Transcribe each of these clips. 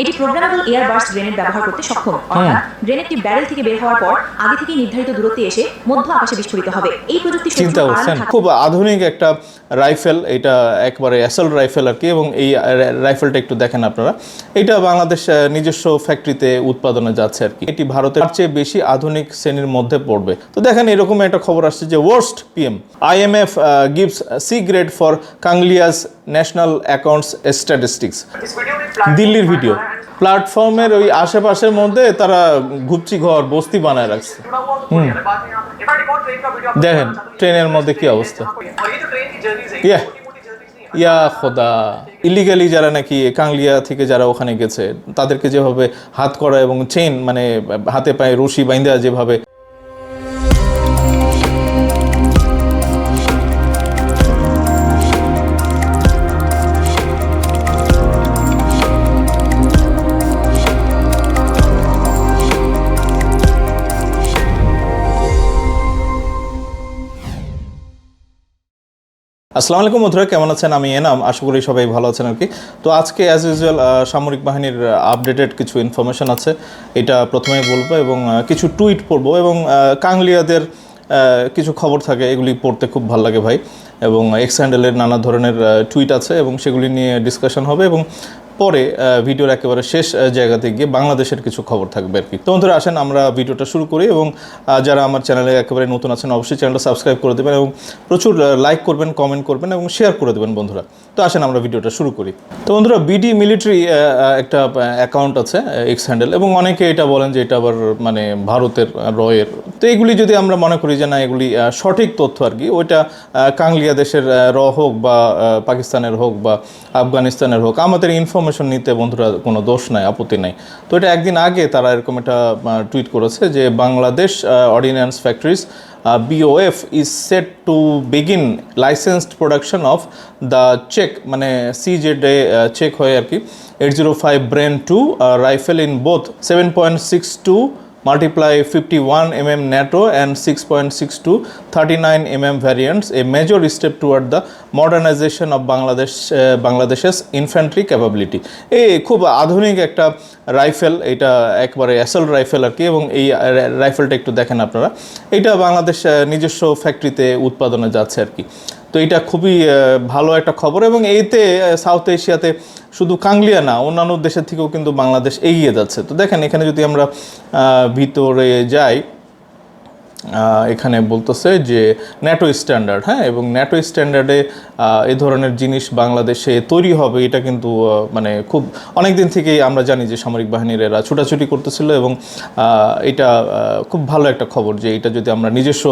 এটি programmable air burst grenade ব্যবহার করতে সক্ষম। অর্থাৎ গ্রেনেডটি ব্যারেল থেকে বের হওয়ার পর আগে থেকে নির্ধারিত দূরত্বে এসে মধ্য আকাশে বিস্ফোরিত হবে। এই প্রযুক্তি চিন্তা করছেন? খুব আধুনিক একটা রাইফেল এটা একবারে অ্যাসল রাইফেল আর কি এবং এই রাইফেলটা একটু দেখেন আপনারা। এটা বাংলাদেশ নিজস্ব ফ্যাক্টরিতে উৎপাদনে যাচ্ছে আর কি। এটি ভারতের চেয়ে বেশি আধুনিক শ্রেণির মধ্যে পড়বে। তো দেখেন এরকম একটা খবর আসছে যে worst PM IMF gives C grade for Kanglia's national accounts statistics দিল্লির ভিডিও প্ল্যাটফর্মের ওই আশেপাশের মধ্যে তারা ঘুপচি ঘর বস্তি বানায় রাখছে। দেখেন ট্রেনের মধ্যে কি অবস্থা? ইয়া ইয়া খোদা। ইলিগালি যারা নাকি কাংলিয়া থেকে যারা ওখানে গেছে তাদেরকে যেভাবে হাত করা এবং চেন মানে হাতে পায়ে রশি বাইন্দা যেভাবে আসসালামু আলাইকুম বন্ধুরা, কেমন আছেন? আমি এনাম, আশা করি সবাই ভালো আছেন আর কি। তো আজকে অ্যাজ ইউজুয়াল সামরিক বাহিনীর আপডেটেড কিছু ইনফরমেশন আছে। এটা প্রথমে বলব এবং কিছু টুইট পড়ব এবং কাংলিয়াদের কিছু খবর থাকে, এগুলি পড়তে খুব ভালো লাগে ভাই। এবং এক্স হ্যান্ডেলের নানা ধরনের টুইট আছে এবং সেগুলি নিয়ে ডিসকাশন হবে এবং পরে ভিডিওর একেবারে শেষ জায়গাতে গিয়ে বাংলাদেশের কিছু খবর থাকবে আর কি। তো বন্ধুরা, আসেন আমরা ভিডিওটা শুরু করি এবং যারা আমার চ্যানেলে একেবারে নতুন আছেন, অবশ্যই চ্যানেলটা সাবস্ক্রাইব করে দেবেন এবং প্রচুর লাইক করবেন, কমেন্ট করবেন এবং শেয়ার করে দেবেন বন্ধুরা। তো আসেন আমরা ভিডিওটা শুরু করি। তো বন্ধুরা, বিডি মিলিটারি একটা অ্যাকাউন্ট আছে এক্স হ্যান্ডেল এবং অনেকে এটা বলেন যে এটা আবার মানে ভারতের রয়ের। তো এগুলি যদি আমরা মনে করি যে না, এগুলি সঠিক তথ্য আর কি, ওইটা কাংলিয়া দেশের র হোক বা পাকিস্তানের হোক বা আফগানিস্তানের হোক, আমাদের ইনফরমেশন নিতে বন্ধুরা কোনো দোষ নাই, আপত্তি নাই। তো এটা একদিন আগে তারা এরকম একটা টুইট করেছে যে Bangladesh ordnance factories BOF is set to begin licensed production of the check মানে সিজেডে চেক হয় আর কি। Eight zero five Bren two rifle in both seven point six two multiply 51 mm NATO and 6.62 39 mm variants a major step toward the modernization of Bangladesh uh, Bangladesh's infantry capability এই খুব আধুনিক একটা রাইফেল এটা একবারে assault rifle আর কি এবং এই রাইফেলটা একটু দেখেন আপনারা এটা বাংলাদেশ নিজস্ব ফ্যাক্টরিতে উৎপাদনে যাচ্ছে আর কি তো এটা খুবই ভালো একটা খবর এবং এইতে সাউথ এশিয়াতে শুধু কাংলিয়া না, অন্যান্য দেশের থেকেও কিন্তু বাংলাদেশ এগিয়ে যাচ্ছে। তো দেখেন, এখানে যদি আমরা ভিতরে যাই এখানে বলতেছে যে ন্যাটো স্ট্যান্ডার্ড হ্যাঁ? এবং ন্যাটো স্ট্যান্ডার্ডে এ ধরনের জিনিস বাংলাদেশে তৈরি হবে, এটা কিন্তু মানে খুব অনেক দিন থেকেই আমরা জানি যে সামরিক বাহিনীর এরা ছুটাছুটি করতেছিল এবং এটা খুব ভালো একটা খবর যে এটা যদি আমরা নিজস্ব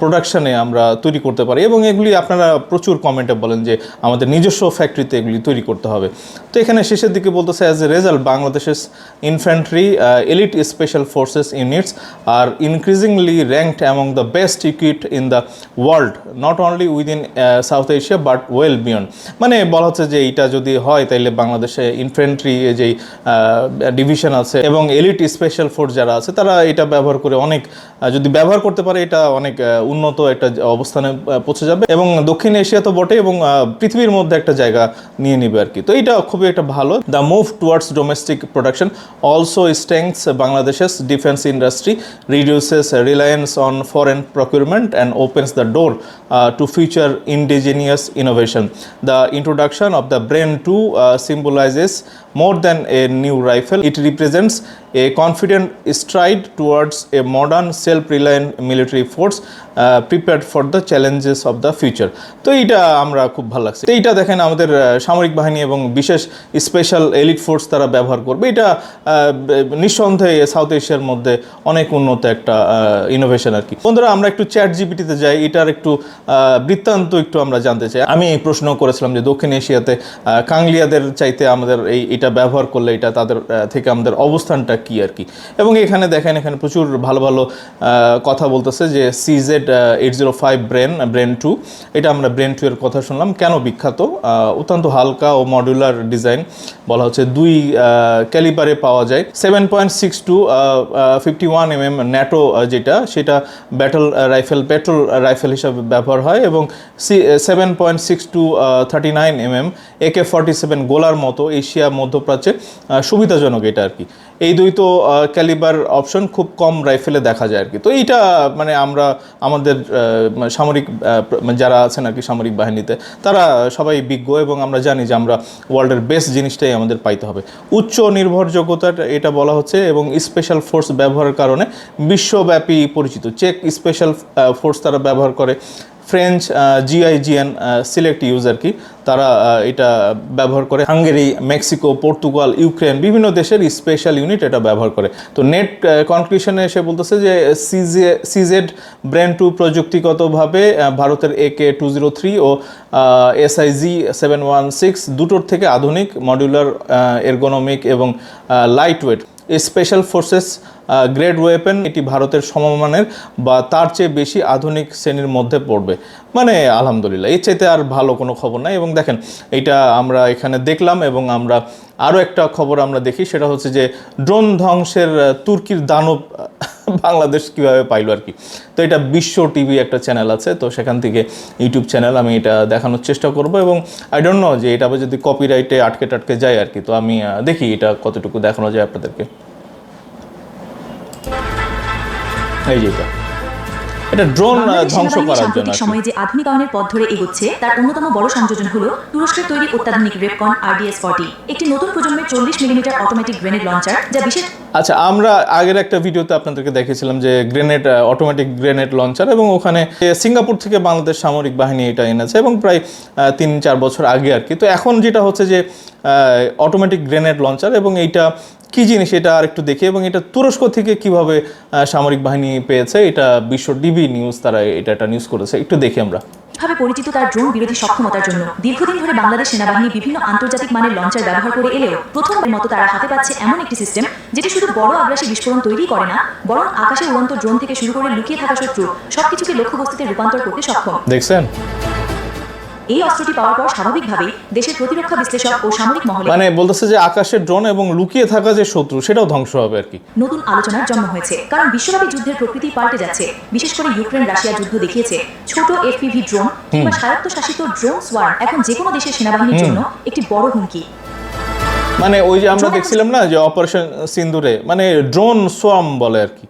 প্রোডাকশানে আমরা তৈরি করতে পারি এবং এগুলি আপনারা প্রচুর কমেন্টে বলেন যে আমাদের নিজস্ব ফ্যাক্টরিতে এগুলি তৈরি করতে হবে। তো এখানে শেষের দিকে বলতেছে অ্যাজ এ রেজাল্ট বাংলাদেশের infantry elite special forces units are increasingly ranked among the best equipped in the world not only within South Asia but well beyond মানে বলা হচ্ছে যে এইটা যদি হয় তাহলে বাংলাদেশে ইনফ্যান্ট্রি যেই ডিভিশন আছে এবং এলিট স্পেশাল ফোর্স যারা আছে, তারা এটা ব্যবহার করে অনেক যদি ব্যবহার করতে পারে, এটা অনেক উন্নত একটা অবস্থানে পৌঁছে যাবে এবং দক্ষিণ এশিয়া তো বটে এবং পৃথিবীর মধ্যে একটা জায়গা নিয়ে নিবে আর কি। তো এটা খুবই একটা ভালো। The move towards domestic production also strengthens বাংলাদেশের defence industry reduces reliance on foreign procurement and opens the door uh, to future indigenous innovation. The introduction of the Brain 2 uh, symbolizes more than a new rifle, it represents a confident stride towards a modern, self-reliant military force prepared for the challenges of the future. তো এইটা আমরা খুব ভালো লাগছে। এইটা দেখেন আমাদের সামরিক বাহিনী এবং বিশেষ স্পেশাল এলিট ফোর্স তারা ব্যবহার করবে। এটা নিঃসন্দেহে সাউথ এশিয়ার মধ্যে অনেক উন্নত একটা ইনোভেশন আর কি। বন্ধুরা আমরা একটু চ্যাট জিপিটিতে যাই। এটার একটু বৃত্তান্ত একটু আমরা জানতে চাই। আমি এই প্রশ্ন করেছিলাম যে দক্ষিণ এশিয়াতে কাংলিয়াদের চাইতে আমাদের এই এটা ব্যবহার করলে এটা তাদের থেকে আমাদের অবস্থানটা কি আর কি। এবং এখানে দেখেন, এখানে প্রচুর ভালো ভালো কথা বলতেছে যে CZ eight zero five Bren Bren two এটা আমরা ব্রেন টু এর কথা শুনলাম, কেন বিখ্যাত? অত্যন্ত হালকা ও মডুলার ডিজাইন বলা হচ্ছে। দুই ক্যালিবারে পাওয়া যায়। Seven point six two fifty one M M NATO যেটা, সেটা ব্যাটল রাইফেল পেট্রোল রাইফেল হিসাবে ব্যবহার হয় এবং seven point six two thirty nine M M AK forty seven গোলার মতো এশিয়া মধ্যপ্রাচ্যে সুবিধাজনক এটা আর কি। এই দুই তো ক্যালিবার অপশন খুব কম রাইফেলে দেখা যায় আর কি। তো এইটা মানে আমরা, আমাদের মানে সামরিক মানে যারা আছেন আর কি সামরিক বাহিনীতে, তারা সবাই বিজ্ঞ এবং আমরা জানি যে আমরা ওয়ার্ল্ডের বেস্ট জিনিসটাই আমাদের পাইতে হবে। উচ্চ নির্ভরযোগ্যতা এটা বলা হচ্ছে এবং স্পেশাল ফোর্স ব্যবহারের কারণে বিশ্বব্যাপী পরিচিত। চেক স্পেশাল ফোর্স তারা ব্যবহার করে। ফ্রেঞ্চ জিআইজিএন সিলেক্ট ইউজার কি। তারা এটা ব্যবহার করে। হাঙ্গেরি, মেক্সিকো, পর্তুগাল, ইউক্রেন, বিভিন্ন দেশের স্পেশাল ইউনিট এটা ব্যবহার করে। তো নেট কনক্লুশনে এসে বলতেছে যে সিজে সিজেড ব্র্যান্ড টু প্রযুক্তিগতভাবে ভারতের A K two zero three O SIG seven one six দুটোর থেকে আধুনিক মডিউলার এরগোনমিক এবং light weight special forces grade weapon, এটি ভারতের সমমানের বা তার চেয়ে বেশি আধুনিক শ্রেণির মধ্যে পড়বে। মানে আলহামদুলিল্লাহ, এর চাইতে আর ভালো কোনো খবর নাই। এবং দেখেন, এটা আমরা এখানে দেখলাম এবং আমরা আরও একটা খবর আমরা দেখি, সেটা হচ্ছে যে ড্রোন ধ্বংসের তুর্কির দানব বাংলাদেশ কীভাবে পাইলো আর কি। তো এটা বিশ্ব টিভি একটা চ্যানেল আছে, তো সেখান থেকে ইউটিউব চ্যানেল আমি এটা দেখানোর চেষ্টা করব এবং আই ডোন্ট নো যে এটা যদি কপিরাইটে আটকে টাটকে যায় আর কি। তো আমি দেখি এটা কতটুকু দেখানো যায় আপনাদেরকে। এই এটা। ড্রোন ধ্বংস করার জন্য। সময়ে যে আধুনিকায়নের পথ ধরে এগোচ্ছে তার অন্যতম বড় সংযোজন হলো তুরস্কের তৈরি অত্যাধুনিক রেপকন আরডিএস ফর্টি। একটি নতুন প্রজন্মের চল্লিশ মিলিমিটার অটোমেটিক গ্রেনেড লঞ্চার যা বিশেষ আচ্ছা আমরা আগের একটা ভিডিওতে আপনাদেরকে দেখেছিলাম যে গ্রেনেড অটোমেটিক গ্রেনেড লঞ্চার এবং ওখানে সিঙ্গাপুর থেকে বাংলাদেশ সামরিক বাহিনী এটা এনেছে এবং প্রায় তিন চার বছর আগে আর কি। তো এখন যেটা হচ্ছে যে অটোমেটিক গ্রেনেড লঞ্চার এবং এইটা কি জিনিস এটা আর একটু দেখি এবং এটা তুরস্ক থেকে কীভাবে সামরিক বাহিনী পেয়েছে এটা বিশ্ব ডিবি নিউজ তারা এটা একটা নিউজ করেছে একটু দেখি আমরা। ভাবে পরিচিত তার ড্রোন বিরোধী সক্ষমতার জন্য? দীর্ঘদিন ধরে বাংলাদেশ সেনাবাহিনী বিভিন্ন আন্তর্জাতিক মানের লঞ্চার ব্যবহার করে এলেও প্রথমবার মতো তারা হাতে পাচ্ছে এমন একটি সিস্টেম যেটি শুধু বড় আগ্রাসী বিস্ফোরণ তৈরি করে না বরং আকাশে উড়ন্ত ড্রোন থেকে শুরু করে লুকিয়ে থাকা শত্রু সবকিছুকে লক্ষ্যবস্তুতে রূপান্তর করতে সক্ষম। দেখছেন? এই অস্ত্রটি পাওয়ার পর স্বাভাবিকভাবেই দেশের প্রতিরক্ষা বিশ্লেষক ও সামরিক মহলে মানে বলতেছে যে আকাশের ড্রোন এবং লুকিয়ে থাকা যে শত্রু সেটাও ধ্বংস হবে আর কি। নতুন আলোচনার জন্ম হয়েছে কারণ বিশ্বব্যাপী যুদ্ধের প্রকৃতি পাল্টে যাচ্ছে। বিশেষ করে ইউক্রেন রাশিয়া যুদ্ধ দেখিয়েছে ছোট এফপিভি ড্রোন কিংবা স্বায়ত্তশাসিত ড্রোন সোয়ার এখন যে কোনো দেশের সেনাবাহিনীর জন্য একটি বড় হুমকি। মানে ওই যে আমরা দেখছিলাম না যে অপারেশন সিন্দুরে মানে ড্রোন সোয়াম বলে আর কি।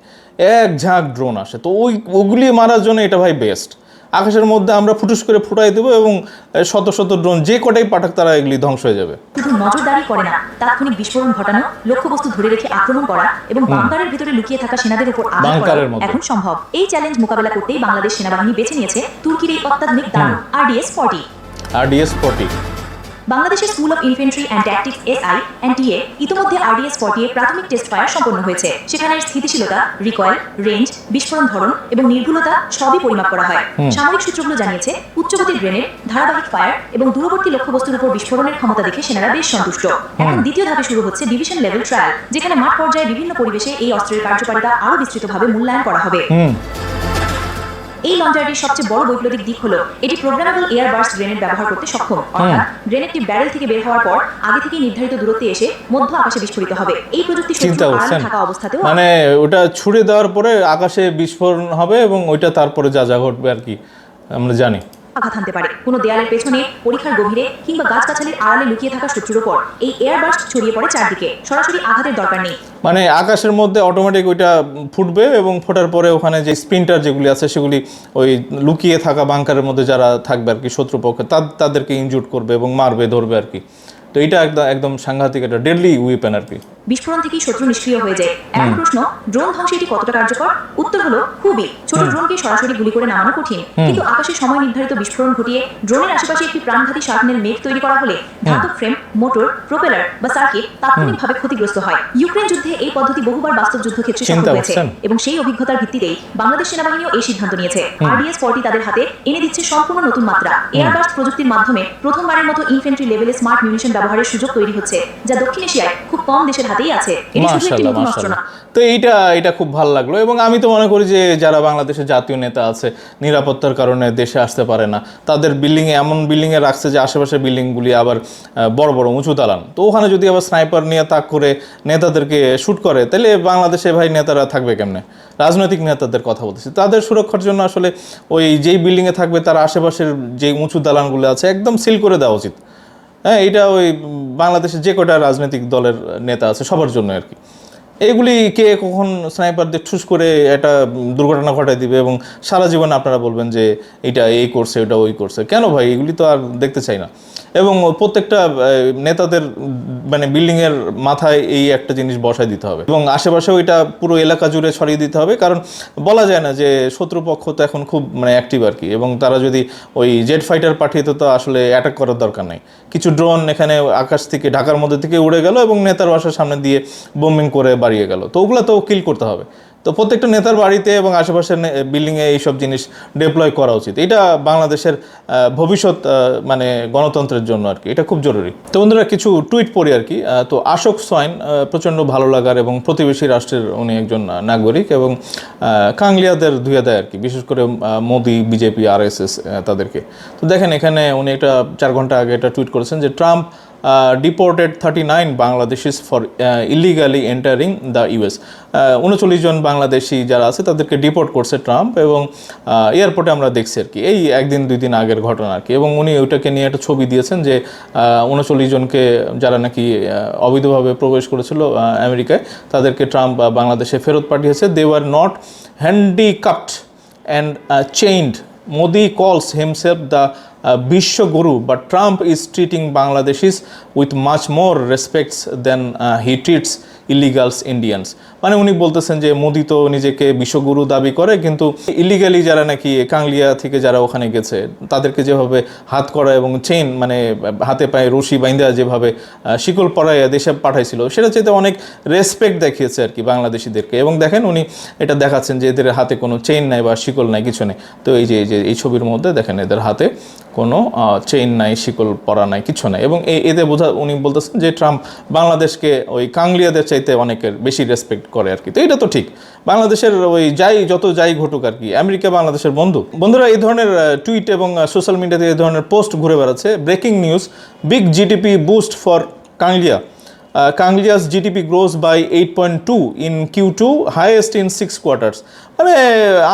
এক ঝাঁক ড্রোন আসে তো ওই ওগুলি মারার জন্য এটা ভাই বেস্ট আকাশের মধ্যে আমরা ফুটুস করে ফুটাই দেবো এবং শত শত ড্রোন যে কটাই পাঠাক তারা এগুলি ধ্বংস হয়ে যাবে। শুধু নজরদারি করে না। তাৎক্ষণিক বিস্ফোরণ ঘটানো লক্ষ্যবস্তু ধরে রেখে আক্রমণ করা এবং বাংকারের ভিতরে লুকিয়ে থাকা সেনাদের উপর আঘাত করা এখন সম্ভব। এই চ্যালেঞ্জ মোকাবেলা করতেই বাংলাদেশ সেনাবাহিনী বেছে নিয়েছে তুর্কির এই অত্যাধুনিক দানব আরডিএস ফর্টি আরডিএস ফর্টি বাংলাদেশের school of infantry and tactics SI NTA ইতিমধ্যে আরডিএস ফর্টি এর প্রাথমিক টেস্ট ফায়ার সম্পন্ন হয়েছে। সেখানে স্থিতিশীলতা রিকয়েল রেঞ্জ বিস্ফোরণ ধরন এবং নির্ভুলতা সবই পরিমাপ করা হয়। সামরিক সূত্রগুলো জানিয়েছে উচ্চগতির গ্রেনেড ধারাবাহিক ফায়ার এবং দূরবর্তী লক্ষ্যবস্তুর উপর বিস্ফোরণের ক্ষমতা দেখে সেনারা বেশ সন্তুষ্ট। এখন দ্বিতীয় ধাপে শুরু হচ্ছে ডিভিশন লেভেল ট্রায়াল যেখানে মাঠ পর্যায়ে বিভিন্ন পরিবেশে এই অস্ত্রের কার্যকারিতা আরও বিস্তৃতভাবে মূল্যায়ন করা হবে। এই লঞ্চারটির সবচেয়ে বড় বৈপ্লবিক দিক হলো এটি প্রোগ্রামেবল এয়ার বার্স গ্রেনেড ব্যবহার করতে সক্ষম। অর্থাৎ গ্রেনেডটি ব্যারেল থেকে বের হওয়ার পর আগে থেকে নির্ধারিত দূরত্বে এসে মধ্য আকাশে বিস্ফোরিত হবে। এই প্রযুক্তি চিন্তা করছেন? মানে ওটা ছুড়ে দেওয়ার পরে আকাশে বিস্ফোরণ হবে এবং ওইটা তারপরে যা যা ঘটবে আর কি আমরা জানি। আঘাত হানতে পারে। কোনো দেয়ালের পেছনে, পরীক্ষার গভীরে কিংবা গাছগাছালির আড়ালে লুকিয়ে থাকা শত্রুর উপর এই এয়ার বার্স্ট ছড়িয়ে পড়ে চারদিকে। সরাসরি আঘাতের দরকার নেই। মানে আকাশের মধ্যে অটোমেটিক ওইটা ফুটবে এবং ফোটার পরে ওখানে যে স্পিনটার যেগুলি আছে সেগুলি ওই লুকিয়ে থাকা বাংকারের মধ্যে যারা থাকবে আর কি শত্রুপক্ষে তাদেরকে ইনজুট করবে এবং মারবে, ধরবে আর কি। তো এটা একদম একদম সাংঘাতিক একটা ডেডলি উইপেন আর কি। বিস্ফোরণ থেকেই শত্রু নিষ্ক্রিয় হয়ে যায়। এখন প্রশ্ন ড্রোন ধ্বংসে এটি কতটা কার্যকর? উত্তর হলো খুবই। ছোট ড্রোনকে সরাসরি গুলি করে নামানো কঠিন। কিন্তু আকাশে সময় নির্ধারিত বিস্ফোরণ ঘটিয়ে ড্রোনের আশেপাশে একটি প্রাণঘাতী শার্পনের মেঘ তৈরি করা হলে ধাতব ফ্রেম মোটর প্রোপেলার বা সার্কিট তাৎক্ষণিকভাবে ক্ষতিগ্রস্ত হয়। ইউক্রেন যুদ্ধে এই পদ্ধতি বহুবার বাস্তব যুদ্ধক্ষেত্রে সফল হয়েছে এবং সেই অভিজ্ঞতার ভিত্তিতেই বাংলাদেশ সেনাবাহিনীও এই সিদ্ধান্ত নিয়েছে। আরডিএস ফর্টি তাদের হাতে এনে দিচ্ছে সম্পূর্ণ নতুন মাত্রা। এয়ারবাস্ট প্রযুক্তির মাধ্যমে প্রথমবারের মতো ইনফেন্ট্রি লেভেলে স্মার্ট মিউনিশন ব্যবহার ব্যবহারের সুযোগ তৈরি হচ্ছে যা দক্ষিণ এশিয়ায় খুব কম দেশের হাতেই আছে। এটি শুধু একটি নতুন অস্ত্র না। তো এইটা এটা খুব ভালো লাগল এবং আমি তো মনে করি যে যারা বাংলাদেশের জাতীয় নেতা আছে নিরাপত্তার কারণে দেশে আসতে পারে না তাদের বিল্ডিংয়ে এমন বিল্ডিংয়ে রাখছে যে আশেপাশের বিল্ডিংগুলি আবার বড় বড় উঁচু দালান। তো ওখানে যদি আবার স্নাইপার নিয়ে তাক করে নেতাদেরকে শ্যুট করে তাহলে বাংলাদেশে ভাই নেতারা থাকবে কেমনে? রাজনৈতিক নেতাদের কথা বলতেছি। তাদের সুরক্ষার জন্য আসলে ওই যেই বিল্ডিংয়ে থাকবে তার আশেপাশের যে উঁচু দালানগুলো আছে একদম সিল করে দেওয়া উচিত। হ্যাঁ এটা ওই বাংলাদেশের যে কটা রাজনৈতিক দলের নেতা আছে সবার জন্য আর কি। এইগুলি কে কখন স্নাইপার দিয়ে ঠুস করে একটা দুর্ঘটনা ঘটায় দিবে এবং সারা জীবন আপনারা বলবেন যে এটা এই করছে এটা ওই করছে। কেন ভাই? এগুলি তো আর দেখতে চাই না। এবং প্রত্যেকটা নেতাদের মানে বিল্ডিংয়ের মাথায় এই একটা জিনিস বসায় দিতে হবে। এবং আশেপাশেও এটা পুরো এলাকা জুড়ে ছড়িয়ে দিতে হবে। কারণ বলা যায় না যে শত্রুপক্ষ তো এখন খুব মানে অ্যাক্টিভ আর কি। এবং তারা যদি ওই জেট ফাইটার পাঠিয়ে তো আসলে অ্যাটাক করার দরকার নেই। কিছু ড্রোন এখানে আকাশ থেকে, ঢাকার মধ্যে থেকে উড়ে গেল এবং নেতার বাসার সামনে দিয়ে বোমিং করে বাড়িয়ে গেল। তো ওগুলো তো কিল করতে হবে। তো প্রত্যেকটা নেতার বাড়িতে এবং আশেপাশের বিল্ডিংয়ে এইসব জিনিস ডেপ্লয় করা উচিত। এটা বাংলাদেশের ভবিষ্যৎ মানে গণতন্ত্রের জন্য আর কি। এটা খুব জরুরি। তো বন্ধুরা, কিছু টুইট পড়ি আর কি। তো আশোক সোয়েন প্রচণ্ড ভালো লাগার এবং প্রতিবেশী রাষ্ট্রের উনি একজন নাগরিক এবং কাংলিয়াদের ধুয়ে দেয় আর কি। বিশেষ করে Modi, BJP R S S তাদেরকে। তো দেখেন, এখানে উনি একটা চার ঘণ্টা আগে একটা টুইট করেছেন যে Trump deported thirty nine Bangladeshis for illegally entering the US উনচল্লিশ জন বাংলাদেশি যারা আছে তাদেরকে ডিপোর্ট করছে ট্রাম্প এবং এয়ারপোর্টে আমরা দেখছি আর কি। এই একদিন দুই দিন আগের ঘটনা আর কি। এবং উনি ওইটাকে নিয়ে একটা ছবি দিয়েছেন যে উনচল্লিশ জনকে যারা নাকি অবৈধভাবে প্রবেশ করেছিল আমেরিকায় তাদেরকে ট্রাম্প বাংলাদেশে ফেরত পাঠিয়েছে। They were not handicapped and uh, chained. কলস calls himself the uh, Bisho Guru, but Trump is treating Bangladeshis with much more respects illegals Indians. মানে উনি বলতেছেন যে মোদি তো নিজেকে বিশ্বগুরু দাবি করে, কিন্তু ইলিগালি যারা নাকি কাংলিয়া থেকে যারা ওখানে গেছে, তাদেরকে যেভাবে হাত করা এবং চেইন মানে হাতে পায়ে রশি বাইন্দা যেভাবে শিকল পরাইয়া দেশে পাঠাইছিল সেটা চাইতে অনেক রেসপেক্ট দেখিয়েছে আর কি বাংলাদেশিদেরকে। এবং দেখেন উনি এটা দেখাচ্ছেন যে এদের হাতে কোনো চেইন নাই বা শিকল নাই, কিছু নেই। তো এই যে এই যে, এই ছবির মধ্যে দেখেন এদের হাতে কোনো চেইন নাই, শিকল পরা নাই, কিছু নাই। এবং এতে বোঝা, উনি বলতেছেন যে ট্রাম্প বাংলাদেশকে ওই কাংলিয়াদের চাইতে অনেকের বেশি রেসপেক্ট করে আর কি তো এটা তো ঠিক। বাংলাদেশের ওই যাই, যত যাই ঘটুক আর কি আমেরিকা বাংলাদেশের বন্ধু। বন্ধুরা, এই ধরনের টুইট এবং সোশ্যাল মিডিয়াতে এই ধরনের পোস্ট ঘুরে বেড়াচ্ছে। Breaking news big GDP boost for Kanglia Uh, Kanglia's GDP grows by 8.2 in Q2, highest in six quarters. মানে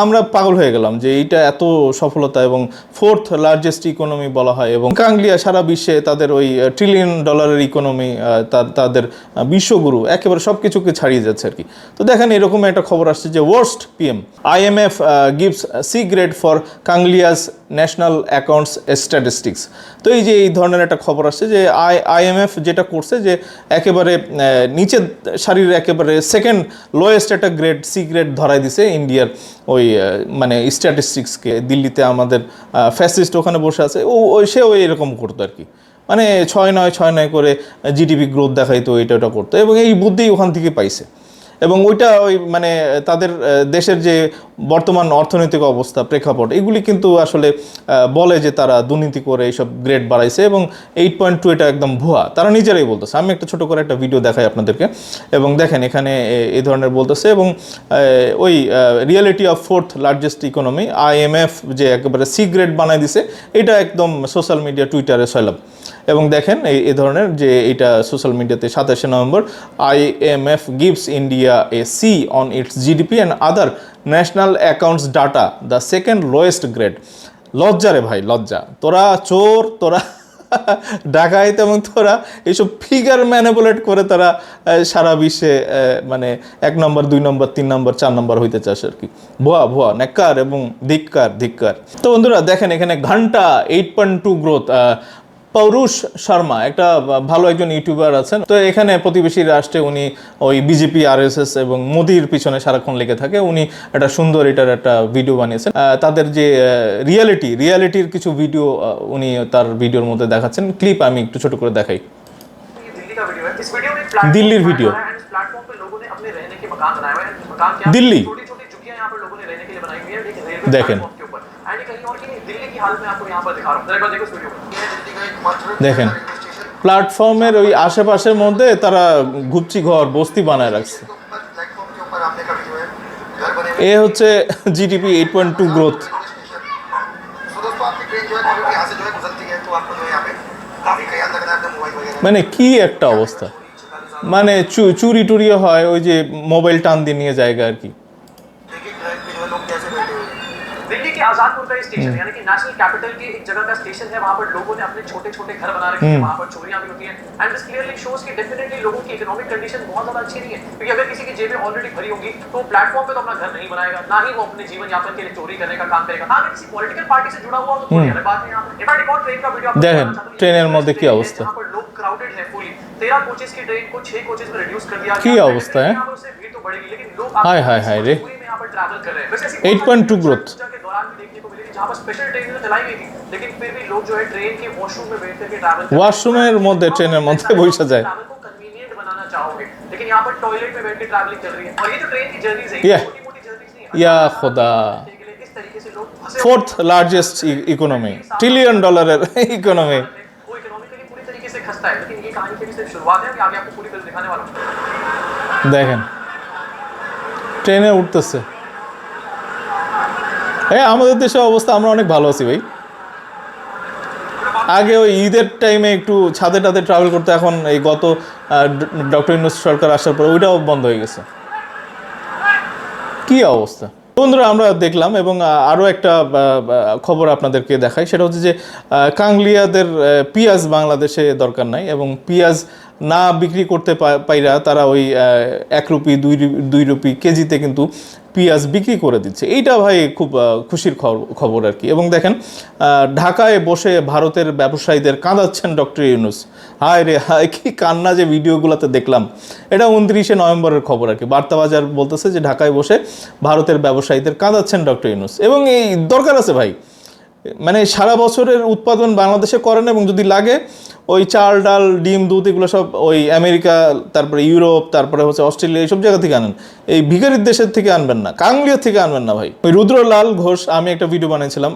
আমরা পাগল হয়ে গেলাম যে এইটা এত সফলতা এবং ফোর্থ লার্জেস্ট ইকোনমি বলা হয় এবং কাংলিয়া সারা বিশ্বে তাদের ওই ট্রিলিয়ন ডলারের ইকোনমি তাদের বিশ্বগুরু একেবারে সব কিছুকে ছাড়িয়ে যাচ্ছে আর কি তো দেখেন এরকম একটা খবর আসছে যে worst PM IMF gives C grade for কাংলিয়াস national accounts statistics তো এই যে এই ধরনের একটা খবর আসছে যে আই আইএমএফ যেটা করছে যে একেবারে নিচের সারির একেবারে সেকেন্ড লোয়েস্ট একটা গ্রেড সি গ্রেড ধরাই দিছে ইন্ডিয়ার ওই মানে স্ট্যাটিস্টিক্সকে দিল্লিতে আমাদের ফ্যাসিস্ট ওখানে বসে আছে। ও সে ওই এরকম করতো আর কি। মানে ছয় নয় ছয় নয় করে জিডিপি গ্রোথ দেখাইতো, এটা ওটা করতো। এবং এই বুদ্ধি ওখান থেকে পাইছে। এবং ওইটা ওই মানে তাদের দেশের যে বর্তমান অর্থনৈতিক অবস্থা, প্রেক্ষাপট, এগুলি কিন্তু আসলে বলে যে তারা দুর্নীতি করে এইসব গ্রেড বাড়াইছে এবং এইট পয়েন্ট টু এটা একদম ভুয়া। তারা নিজেরাই বলতেছে। আমি একটা ছোট করে একটা ভিডিও দেখাই আপনাদেরকে। এবং দেখেন এখানে এই ধরনের বলতেছে এবং ওই reality of fourth largest economy IMF যে একেবারে সি গ্রেড বানাই দিছে, এটা একদম সোশ্যাল মিডিয়া টুইটারে সয়লাভ এবং দেখেন এই ধরনের যে এটা সোশ্যাল মিডিয়াতে সাতাশে November IMF gives India a C on its GDP and other national accounts data the second lowest grade লজ্জা রে ভাই, লজ্জা। তোরা চোর, তোরা ডাকাইত এবং তোরা এইসব ফিগার ম্যানিপুলেট করে তারা সারা বিশ্বে মানে এক নম্বর, দুই নম্বর, তিন নম্বর, চার নম্বর হইতে চাস আর কি। ভুয়া ভুয়া, নেককার এবং ধিক্কার ধিক্কার। তো বন্ধুরা, দেখেন এখানে ঘণ্টা eight point two growth পৌরুষ শর্মা একটা ভালো একজন ইউটিউবার আছেন তো এখানে প্রতিবেশী রাষ্ট্রে উনি ওই বিজেপি আরএসএস এবং মোদির পিছনে সারাক্ষণ লেগে থাকে উনি একটা সুন্দর এটার একটা ভিডিও বানিয়েছেন আহ, তাদের যে রিয়ালিটি রিয়ালিটির কিছু ভিডিও উনি তার ভিডিওর মধ্যে দেখাচ্ছেন ক্লিপ আমি একটু ছোট করে দেখাই ये दिल्ली का वीडियो है इस वीडियो में एक प्लेटफॉर्म दिल्लीर वीडियो। बनाया है, and इस प्लेटफॉर्म पे लोगों ने अपने रहने के मकान बनाए हुए हैं मकान क्या दिल्ली। छोटी छोटी झुग्गियां यहाँ पर लोगों ने रहने के लिए बनाई हुई है एक रेलवे देखें। प्लेटफॉर्म के ऊपर एंड ये कहीं और की नहीं दिल्ली की हालत मैं आपको यहाँ पर दिखा रहा हूँ जरा एक बार देखो দেখেন প্ল্যাটফর্মের ওই আশেপাশের মধ্যে তারা ঘুপচি ঘর, বস্তি বানায় রাখছে। এ হচ্ছে GDP eight point two growth মানে কি একটা অবস্থা? মানে চুরি টুরিও হয়, ওই যে মোবাইল টান দিয়ে নিয়ে জায়গা আর কি। स्टेशन हम्म। यानी कि नेशनल कैपिटल की एक जगह का स्टेशन है वहाँ पर लोगों ने अपने छोटे छोटे घर बना रखे हैं हम्म। वहाँ पर चोरियाँ भी होती हैं। एंड दिस क्लियरली शोज़ कि डेफिनेटली लोगों की इकोनॉमिक कंडीशन बहुत ज़्यादा अच्छी नहीं है। क्योंकि अगर किसी की जेबें ऑलरेडी भरी होंगी तो प्लेटफॉर्म पे तो अपना घर नहीं बनाएगा ना ही वो अपने जीवन यापन के लिए चोरी करने का काम करेगा। हाँ किसी पॉलिटिकल पार्टी से जुड़ा हुआ तो हम्म। अलग बात है यहाँ पर ट्रेन का वीडियो ट्रेन ট্রেনের মধ্যে কি অবস্থা क्राउडेड है फुली तेरह कोचेज की ट्रेन को छह कोचेज में रिड्यूस कर दिया की अवस्था है? भीड़ तो बढ़ेगी लेकिन लोग हाय हाय हाय रे। 8.2 ग्रोथ जहाँ पर स्पेशल ट्रेन तो चलाई गई थी लेकिन फिर भी लोग जो है ट्रेन के वॉशरूम में बैठ करके ट्रैवल ওয়াশরুমের মধ্যে ট্রেনের মধ্যে বসে যায় ट्रैवल को कन्वीनियंट बनाना चाहोगे लेकिन यहाँ पर टॉयलेट में बैठ के ट्रैवलिंग चल रही है और ये जो ट्रेन की जर्नीज है Yeah. छोटी मोटी जर्नीज नहीं है ইয়া খোদা के लिए इस तरीके से लोग फंसे ফোর্থ লার্জেস্ট ইকোনমি ট্রিলিয়ন ডলারের ইকোনমি वो इकोनॉमिकली पूरी तरीके से खस्ता है लेकिन ये कहानी की भी सिर्फ शुरुआत है मैं आगे आपको पूरी फिल्म दिखाने वाला हूँ দেখেন ট্রেনে উঠতেছে হ্যাঁ আমাদের দেশের অবস্থা, আমরা অনেক ভালো আছি ভাই। আগে ওই ঈদের টাইমে একটু ছাদে টাদে ট্রাভেল করতে, এখন এই গত ডক্টর ইউনুস সরকার আসার পর ওইটাও বন্ধ হয়ে গেছে। কি অবস্থা? বন্ধুরা, আমরা দেখলাম এবং আরও একটা খবর আপনাদেরকে দেখাই। সেটা হচ্ছে যে কাংলিয়াদের পেঁয়াজ বাংলাদেশে দরকার নাই এবং পেঁয়াজ না বিক্রি করতে পাইরা তারা ওই এক রুপি, দুই দুই রুপি কেজিতে কিন্তু পেঁয়াজ বিক্রি করে দিচ্ছে। এইটা ভাই খুব খুশির খবর- আর কি। এবং দেখেন ঢাকায় বসে ভারতের ব্যবসায়ীদের কাঁদাচ্ছেন ডক্টর ইউনুস। হায় রে, হায়, কি কান্না যে ভিডিওগুলোতে দেখলাম। এটা উনত্রিশে নভেম্বরের খবর আর কি। বার্তাবাজার বলতেছে যে, ঢাকায় বসে ভারতের ব্যবসায়ীদের কাঁদাচ্ছেন ডক্টর ইউনুস। এবং এই দরকার আছে ভাই। মানে সারা বছরের উৎপাদন বাংলাদেশে করেন এবং যদি লাগে ওই চাল ডাল, ডিম, দুধ এগুলো সব ওই আমেরিকা, তারপরে ইউরোপ, তারপরে হচ্ছে অস্ট্রেলিয়া, এইসব জায়গা থেকে আনেন। এই ভিখারির দেশের থেকে আনবেন না কাংলিয়া থেকে আনবেন না ভাই। ওই রুদ্রলাল ঘোষ, আমি একটা ভিডিও বানিয়েছিলাম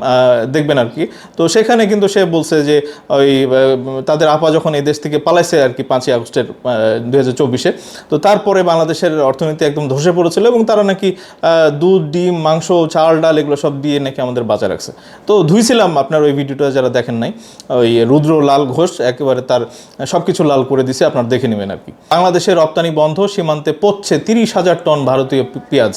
দেখবেন আর কি। তো সেখানে কিন্তু সে বলছে যে, ওই তাদের আপা যখন এই দেশ থেকে পালাইছে আর কি পাঁচই আগস্টের দু হাজার চব্বিশে, তো তারপরে বাংলাদেশের অর্থনীতি একদম ধসে পড়েছিল এবং তারা নাকি দুধ, ডিম, মাংস, চাল ডাল এগুলো সব দিয়ে নাকি আমাদের বাঁচা রাখছে। তো ধুইছিলাম আপনার ওই ভিডিওটা যারা দেখেন নাই, ওই রুদ্রলাল ঘোষ ঘোষ একেবারে তার সব কিছু লাল করে দিছে, আপনার দেখে নেবেন আর কি। বাংলাদেশের রপ্তানি বন্ধ, সীমান্তে পড়ছে তিরিশ হাজার টন ভারতীয় পেঁয়াজ।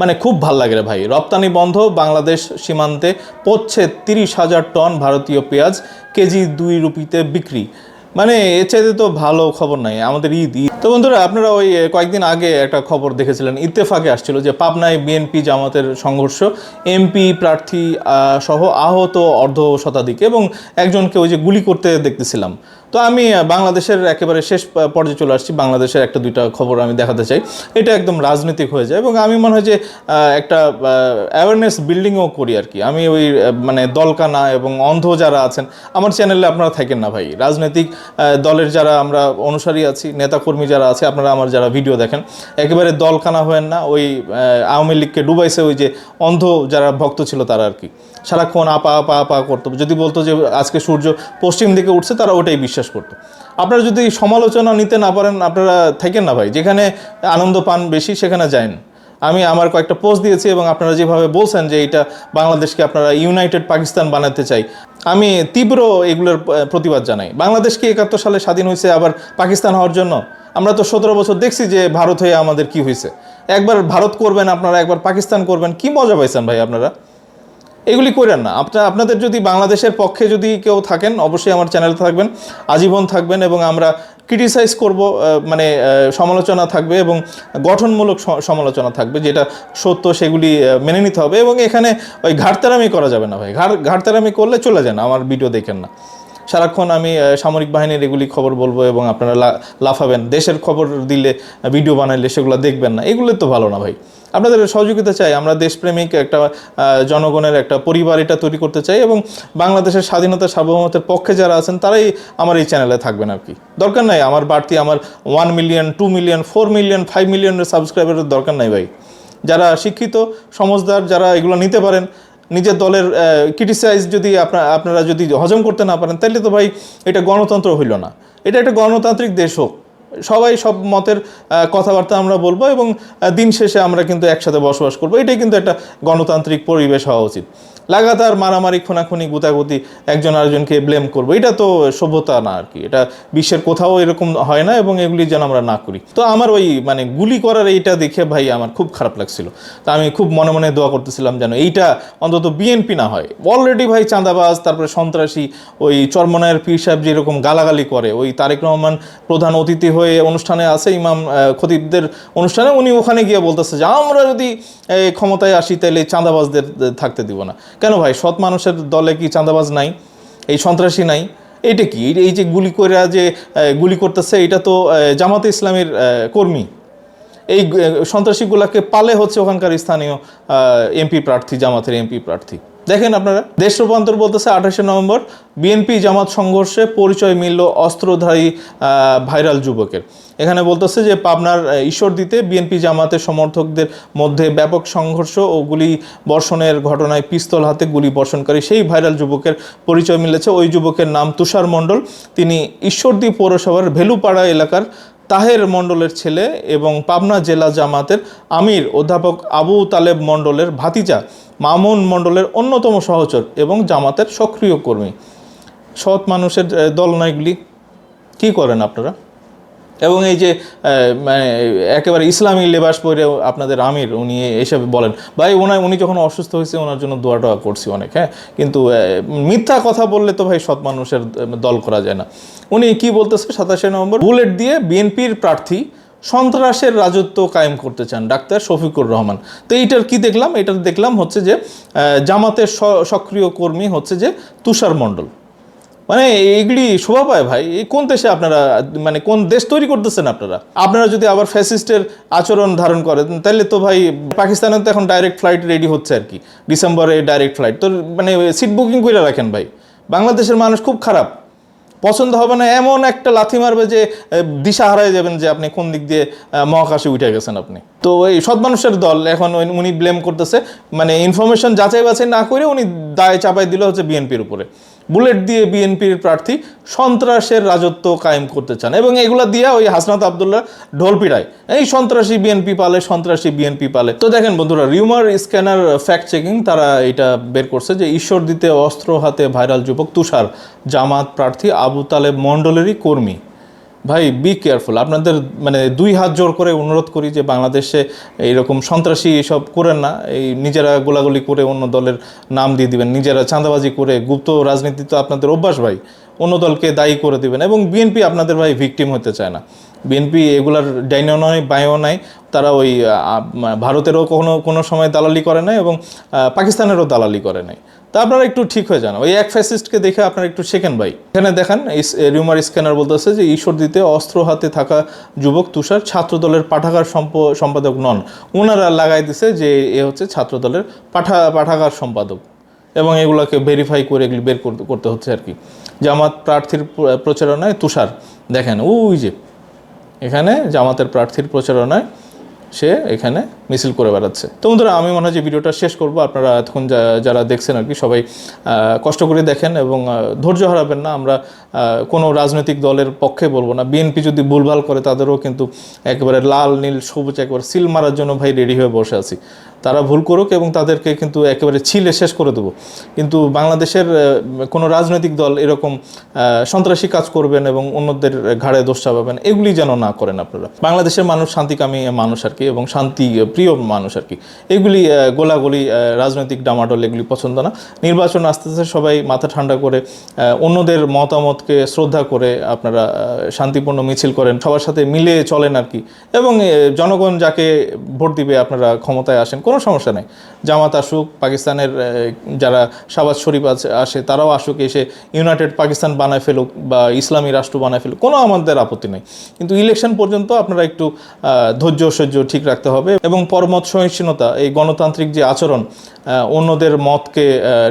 মানে খুব ভালো লাগে রে ভাই। রপ্তানি বন্ধ, বাংলাদেশ সীমান্তে পড়ছে তিরিশ হাজার টন ভারতীয় পেঁয়াজ, কেজি দুই রুপিতে বিক্রি। মানে এর চাইতে তো ভালো খবর নাই, আমাদের ঈদ ঈদ। তো বন্ধুরা, আপনারা ওই কয়েকদিন আগে একটা খবর দেখেছিলেন, ইত্তেফাকে আসছিল যে পাবনায় বিএনপি জামাতের সংঘর্ষ এমপি প্রার্থী সহ আহত অর্ধ শতাধিক এবং একজনকে ওই যে গুলি করতে দেখতেছিলাম। তো আমি বাংলাদেশের একেবারে শেষ পর্যায়ে চলে আসছি, বাংলাদেশের একটা দুইটা খবর আমি দেখাতে চাই। এটা একদম রাজনৈতিক হয়ে যায় এবং আমি মনে হয় যে একটা অ্যাওয়ারনেস বিল্ডিংও করি আর কি। আমি ওই মানে দলকানা এবং অন্ধ যারা আছেন, আমার চ্যানেলে আপনারা থাকেন না ভাই। রাজনৈতিক দলের যারা আমরা অনুসারী আছি, নেতাকর্মী যারা আছে, আপনারা আমার যারা ভিডিও দেখেন, একেবারে দলকানা হয়েন না, ওই আওয়ামী লীগকে ডুবাইছে ওই যে অন্ধ যারা ভক্ত ছিল তারা আর কি। সারাক্ষণ আপা আপা আপা করতো। যদি বলতো যে আজকে সূর্য পশ্চিম দিকে উঠছে, তারা ওটাই বিশ্বাস করতো। আপনারা যদি সমালোচনা নিতে না পারেন, আপনারা থাকেন না ভাই। যেখানে আনন্দ পান বেশি, সেখানে যায়েন আমি আমার কয়েকটা পোস্ট দিয়েছি এবং আপনারা যেভাবে বলছেন যে এটা বাংলাদেশকে আপনারা ইউনাইটেড পাকিস্তান বানাতে চাই আমি তীব্র এগুলোর প্রতিবাদ জানাই। বাংলাদেশ কি একাত্তর সালে স্বাধীন হয়েছে আবার পাকিস্তান হওয়ার জন্য। আমরা তো সতেরো বছর দেখছি যে ভারত হয়ে আমাদের কি হয়েছে। একবার ভারত করবেন আপনারা, একবার পাকিস্তান করবেন, কি মজা পাইছেন ভাই আপনারা? এগুলি করেন না। আপনার আপনাদের যদি বাংলাদেশের পক্ষে যদি কেউ থাকেন, অবশ্যই আমার চ্যানেলে থাকবেন। আজীবন থাকবেন এবং আমরা ক্রিটিসাইজ করব মানে সমালোচনা থাকবে এবং গঠনমূলক সমালোচনা থাকবে, যেটা সত্য সেগুলি মেনে নিতে হবে এবং এখানে ওই ঘাটতারামি করা যাবে না ভাই। ঘাট ঘাটতারামি করলে চলে যান, আমার ভিডিও দেখেন না। সারাক্ষণ আমি সামরিক বাহিনীর এগুলি খবর বলব এবং আপনারা লাফাবেন। দেশের খবর দিলে ভিডিও বানাইলে সেগুলো দেখবেন না। এগুলো তো ভালো না ভাই। আপনাদের সহযোগিতা চাই। আমরা দেশপ্রেমিক একটা জনগণের একটা পরিবার এটা তৈরি করতে চাই এবং বাংলাদেশের স্বাধীনতা সার্বভৌমত্বের পক্ষে যারা আছেন, তারাই আমার এই চ্যানেলে থাকবেন আর কি। দরকার নাই। আমার বাড়তি আমার one million two million four million five মিলিয়নের সাবস্ক্রাইবারের দরকার নাই ভাই। যারা শিক্ষিত সমজদার যারা এগুলো নিতে পারেন নিজের দলের ক্রিটিসাইজ যদি আপনার আপনারা যদি হজম করতে না পারেন তাহলে তো ভাই এটা গণতন্ত্র হইল না। এটা একটা গণতান্ত্রিক দেশ হোক। সবাই সব মতের কথাবার্তা আমরা বলব এবং দিন শেষে আমরা কিন্তু একসাথে বসবাস করব। এটাই কিন্তু একটা গণতান্ত্রিক পরিবেশ হওয়া উচিত। লাগাতার মারামারি, খুনাখুনি, গুতাগুতি, একজন আরেকজনকে ব্লেম করব। এটা তো সভ্যতা না আর কি। এটা বিশ্বের কোথাও এরকম হয় না এবং এগুলি যেন আমরা না করি। তো আমার ওই মানে গুলি করার এইটা দেখে ভাই আমার খুব খারাপ লাগছিল। তা আমি খুব মনে মনে দোয়া করতেছিলাম যেন এইটা অন্তত বিএনপি না হয়। অলরেডি ভাই চাঁদাবাজ, তারপরে সন্ত্রাসী, ওই চরমনায়ের পীর সাহেব যেরকম গালাগালি করে, ওই তারেক রহমান প্রধান অতিথি হয়ে অনুষ্ঠানে আছে ইমাম খতিবদের অনুষ্ঠানে, উনি ওখানে গিয়ে বলতেছে যে, আমরা যদি ক্ষমতায় আসি, তাহলে চাঁদাবাজদের থাকতে দিব না। কেন ভাই? সৎ মানুষের দলে কি চাঁদাবাজ নাই? এই সন্ত্রাসী নাই? এটা কি? এই- যে গুলি করে যে গুলি করতেছে এটা তো জামাতে ইসলামের কর্মী। এই সন্ত্রাসীগুলাকে পালে হচ্ছে ওখানকার স্থানীয় এমপি প্রার্থী, জামাতের এমপি প্রার্থী। দেখেন আপনারা দেশ রূপান্তর বলতেছে আঠাশে নভেম্বর বিএনপি জামাত সংঘর্ষে পরিচয় মিলল অস্ত্রধারী ভাইরাল যুবকের। এখানে বলতেছে যে পাবনার আহ, ঈশ্বরদীতে বিএনপি জামাতের সমর্থকদের মধ্যে ব্যাপক সংঘর্ষ ও গুলি বর্ষণের ঘটনায় পিস্তল হাতে গুলি বর্ষণকারী সেই ভাইরাল যুবকের পরিচয় মিলেছে। ওই যুবকের নাম তুষার মণ্ডল। তিনি ঈশ্বরদী পৌরসভার ভেলুপাড়া এলাকার তাহের মণ্ডলের ছেলে এবং পাবনা জেলা জামাতের আমির অধ্যাপক আবু তালেব মণ্ডলের ভাতিজা মামুন মণ্ডলের অন্যতম সহচর এবং জামাতের সক্রিয় কর্মী। সৎ মানুষের দল নয়গুলি কী করেন আপনারা? এবং এই যে মানে একেবারে ইসলামী লেবাস পরে আপনাদের আমির উনি এসব বলেন, ভাই, ওনার, উনি যখন অসুস্থ হয়েছে, ওনার জন্য দোয়া টোয়া করছি অনেক হ্যাঁ? কিন্তু মিথ্যা কথা বললে তো ভাই সৎ মানুষের দল করা যায় না। উনি কি বলতেছে, সাতাশে নভেম্বর, বুলেট দিয়ে বিএনপির প্রার্থী সন্ত্রাসের রাজত্ব কায়েম করতে চান, ডাক্তার শফিকুর রহমান। তো এইটার কি দেখলাম? এটার দেখলাম হচ্ছে যে জামাতের সক্রিয় কর্মী হচ্ছে যে তুষার মণ্ডল। মানে এইগুলি শোভা পায় ভাই। এই কোন দেশে আপনারা মানে কোন দেশ তৈরি করতেছেন আপনারা? আপনারা যদি আবার ফ্যাসিস্টের আচরণ ধারণ করেন, তাহলে তো ভাই পাকিস্তানে তো এখন ডাইরেক্ট ফ্লাইট রেডি হচ্ছে আর কি। ডিসেম্বরে ডাইরেক্ট ফ্লাইট তো মানে সিট বুকিং করে রাখেন ভাই। বাংলাদেশের মানুষ খুব খারাপ। পছন্দ হবে না এমন একটা লাথি মারবে যে দিশা হারায় যাবেন যে আপনি কোন দিক দিয়ে মহাকাশে উঠে গেছেন আপনি। তো এই সৎ মানুষের দল এখন উনি ব্লেম করতেছে। মানে ইনফরমেশন যাচাই বাছাই না করে উনি দায় চাপাই দিল হচ্ছে বিএনপির উপরে। বুলেট দিয়ে বিএনপির প্রার্থী সন্ত্রাসের রাজত্ব কায়েম করতে চান। এবং এগুলা দিয়ে ওই হাসনাত আবদুল্লাহ ঢোল পিড়ায় এই সন্ত্রাসী বিএনপি পালে, সন্ত্রাসী বিএনপি পালে। তো দেখেন বন্ধুরা, রিউমার, স্ক্যানার ফ্যাক্ট চেকিং তারা এটা বের করছে যে ঈশ্বর দিতে অস্ত্র হাতে ভাইরাল যুবক তুষার, জামাত প্রার্থী আবু তালেব মণ্ডলেরই কর্মী। ভাই বি কেয়ারফুল আপনাদের মানে দুই হাত জোর করে অনুরোধ করি যে বাংলাদেশে এইরকম সন্ত্রাসী এসব করেন না। এই নিজেরা গোলাগুলি করে অন্য দলের নাম দিয়ে দিবেন, নিজেরা চাঁদাবাজি করে গুপ্ত রাজনীতি তো আপনাদের অভ্যাস ভাই। অন্য দলকে দায়ী করে দিবেন এবং বিএনপি আপনাদের ভাই ভিকটিম হতে চায় না। বিএনপি এগুলার ডাইনও নয় বায়ও নাই, তারা ওই ভারতেরও কোনো কোনো সময় দালালি করে নাই এবং পাকিস্তানেরও দালালি করে নাই। তা আপনারা একটু ঠিক হয়ে যান। ওই এক ফ্যাসিস্টকে দেখে আপনারা একটু শেখেন ভাই। এখানে দেখেন রিউমার স্ক্যানার বলতেছে যে ঈশ্বর দিতে অস্ত্র হাতে থাকা যুবক তুষার ছাত্রদলের পাঠাগার সম্প- সম্পাদক নন। ওনারা লাগাই দিছে যে এ হচ্ছে ছাত্রদলের পাঠা, পাঠাগার সম্পাদক এবং এগুলোকে ভেরিফাই করে এগুলি বের করতে করতে হচ্ছে আর কি। জামাত প্রার্থীর প্রচারণায় তুষার, দেখেন, ওই যে এখানে জামাতের প্রার্থীর প্রচারণায় সে এখানে মিছিল করে বেড়াচ্ছে। তো বন্ধুরা, আমি মনে হয় যে ভিডিওটা শেষ করব। আপনারা এতক্ষণ যারা দেখছেন আর কি, সবাই কষ্ট করে দেখেন এবং ধৈর্য হারাবেন না। আমরা কোনো রাজনৈতিক দলের পক্ষে বলব না। বিএনপি যদি ভুলভাল করে, তাদেরও কিন্তু একেবারে লাল, নীল, সবুজ, একবার সিল মারার জন্য ভাই রেডি হয়ে বসে আছি। তারা ভুল করুক এবং তাদেরকে কিন্তু একেবারে ছিলে শেষ করে দেবো। কিন্তু বাংলাদেশের কোনো রাজনৈতিক দল এরকম সন্ত্রাসী কাজ করবেন এবং অন্যদের ঘাড়ে দোষ চাপাবেন, এগুলি যেন না করেন আপনারা। বাংলাদেশের মানুষ শান্তিকামী মানুষ আর কি এবং শান্তি প্রিয় মানুষ আর কি এগুলি গোলাগুলি রাজনৈতিক ডামাডোল এগুলি পছন্দ না। নির্বাচন আস্তে আস্তে সবাই মাথা ঠান্ডা করে অন্যদের মতামতকে শ্রদ্ধা করে আপনারা শান্তিপূর্ণ মিছিল করেন, সবার সাথে মিলে চলেন আর কি এবং জনগণ যাকে ভোট দিবে আপনারা ক্ষমতায় আসেন, কোনো সমস্যা নেই। জামাত আসুক, পাকিস্তানের যারা শাবাজ শরীফ আছে, আসে, তারাও আসুক, এসে ইউনাইটেড পাকিস্তান বানায় ফেলুক বা ইসলামী রাষ্ট্র বানায় ফেলুক, কোনো আমাদের আপত্তি নেই। কিন্তু ইলেকশন পর্যন্ত আপনারা একটু ধৈর্য সহ্য ঠিক রাখতে হবে এবং পরমত সহিষ্ণুতা, এই গণতান্ত্রিক যে আচরণ অন্যদের মতকে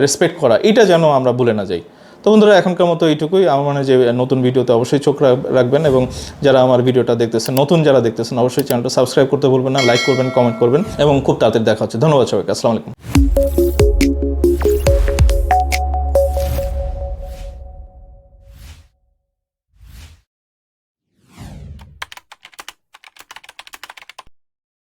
রেসপেক্ট করা, এটা যেন আমরা ভুলে না যাই। তো বন্ধুরা, এখনকার মতো এইটুকুই। আমার মানে যে নতুন ভিডিওতে অবশ্যই চোখ রাখবেন এবং যারা আমার ভিডিওটা দেখতেছেন, নতুন যারা দেখতেছেন, অবশ্যই চ্যানেলটা সাবস্ক্রাইব করতে ভুলবেন না লাইক করবেন কমেন্ট করবেন এবং খুব তাড়াতাড়ি দেখা হচ্ছে। ধন্যবাদ সবাইকে। আসসালামু আলাইকুম।